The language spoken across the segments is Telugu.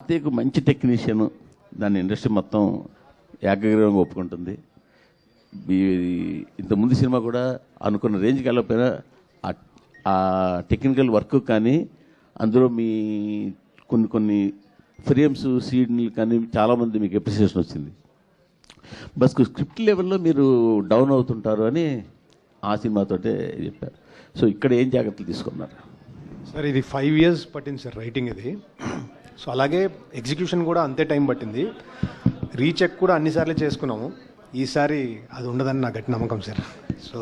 కార్తీక్ మంచి టెక్నీషియన్ దాని ఇండస్ట్రీ మొత్తం ఏకగ్రీవంగా ఒప్పుకుంటుంది. ఇంతకుముందు సినిమా కూడా అనుకున్న రేంజ్కి వెళ్ళకపోయినా ఆ- టెక్నికల్ వర్క్ కానీ అందులో మీ కొన్ని కొన్ని ఫ్రేమ్స్ సీడ్లు కానీ చాలామంది మీకు ఎప్రిసియేషన్ వచ్చింది. బస్ స్క్రిప్ట్ లెవెల్లో మీరు డౌన్ అవుతుంటారు అని ఆ సినిమాతోటే చెప్పారు. సో ఇక్కడ ఏం జాగ్రత్తలు తీసుకున్నారు? సార్ ఇది ఫైవ్ ఇయర్స్ పట్టింది సార్ రైటింగ్ ఇది. సో అలాగే ఎగ్జిక్యూషన్ కూడా అంతే టైం పట్టింది. రీచెక్ కూడా అన్నిసార్లు చేసుకున్నాము. ఈసారి అది ఉండదని నా గట్టి నమ్మకం సార్. సో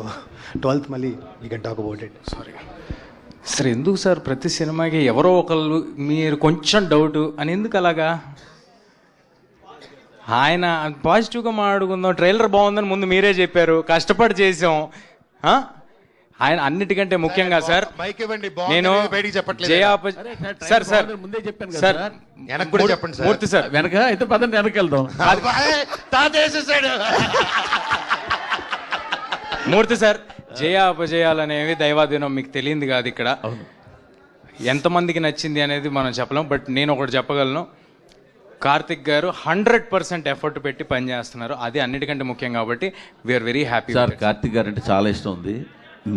ట్వెల్త్ మళ్ళీ we can talk about it sorry sir ఎందుకు సార్ ప్రతి సినిమాకి ఎవరో ఒకళ్ళు మీరు కొంచెం డౌట్ అని ఎందుకు అలాగా? ఆయన పాజిటివ్గా మాట్లాడుకుందాం ట్రైలర్ బాగుందని ముందు మీరే చెప్పారు కష్టపడి చేసాం. ఆయన అన్నిటికంటే ముఖ్యంగా సార్ మైక్ ఇవ్వండి, బాగుంది. నేను సార్ సార్ ముందే చెప్పాను కదా సార్ చెప్పండి సార్. మూర్తి సార్. వెనక అయితే పదండి వెనక్కి వెళ్దాం మూర్తి సార్ జయ అపజయాలు అనేవి దైవాధీనం మీకు తెలియంది కాదు ఇక్కడ. ఎంతమందికి నచ్చింది అనేది మనం చెప్పలేం బట్ నేను ఒకటి చెప్పగలను. కార్తిక్ గారు హండ్రెడ్ పర్సెంట్ ఎఫర్ట్ పెట్టి పనిచేస్తున్నారు. అది అన్నిటికంటే ముఖ్యం కాబట్టి we are very happy sir Karthik garu అంటే చాలా ఇష్టం ఉంది.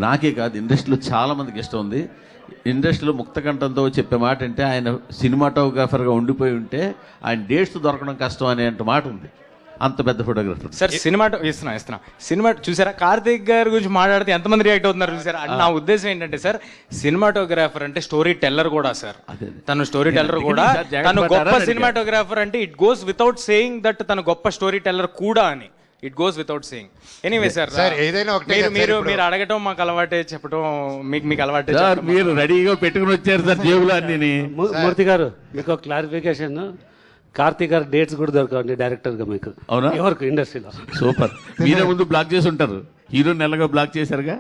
నాకే కాదు ఇండస్ట్రీలో చాలా మందికి ఇష్టం ఉంది. ఇండస్ట్రీలో ముక్తకంఠంతో చెప్పే మాట అంటే ఆయన సినిమాటోగ్రాఫర్గా ఉండిపోయి ఉంటే ఆయన డేట్స్ దొరకడం కష్టం అనే మాట ఉంది. అంత పెద్ద ఫోటోగ్రాఫర్. సార్ సినిమా ఇస్తున్నా ఇస్తున్నా. సినిమా చూసారా? కార్తిక్ గారి గురించి మాట్లాడితే ఎంతమంది రియాక్ట్ అవుతున్నారు చూసారా? నా ఉద్దేశం ఏంటంటే సార్ సినిమాటోగ్రాఫర్ అంటే స్టోరీ టెల్లర్ కూడా సార్. తను స్టోరీ టెల్లర్ కూడా తను గొప్ప. సినిమాటోగ్రాఫర్ అంటే it goes without saying that తను గొప్ప స్టోరీ టెల్లర్ కూడా అని. It goes without saying anyway sir sir, ఏదైనా ఒకటే మీరు మీరు. మీరు అడగటం మాకు అలవాటే చెప్పడం మీకు మీకు అలవాటే సార్. మీరు రెడీగా పెట్టుకుని వచ్చారు సార్ జేబులో అన్ని మూర్తి గారు మీకు ఒక క్లారిఫికేషన్ కార్తీక్ గారు డేట్స్ కూడా దొరకవండి డైరెక్టర్గా మీకు. అవునా? ఎవరికి? ఇండస్ట్రీలో సూపర్. మీరే ముందు బ్లాక్ చేసి ఉంటారు. హీరో నెలగా బ్లాక్ చేశారుగా?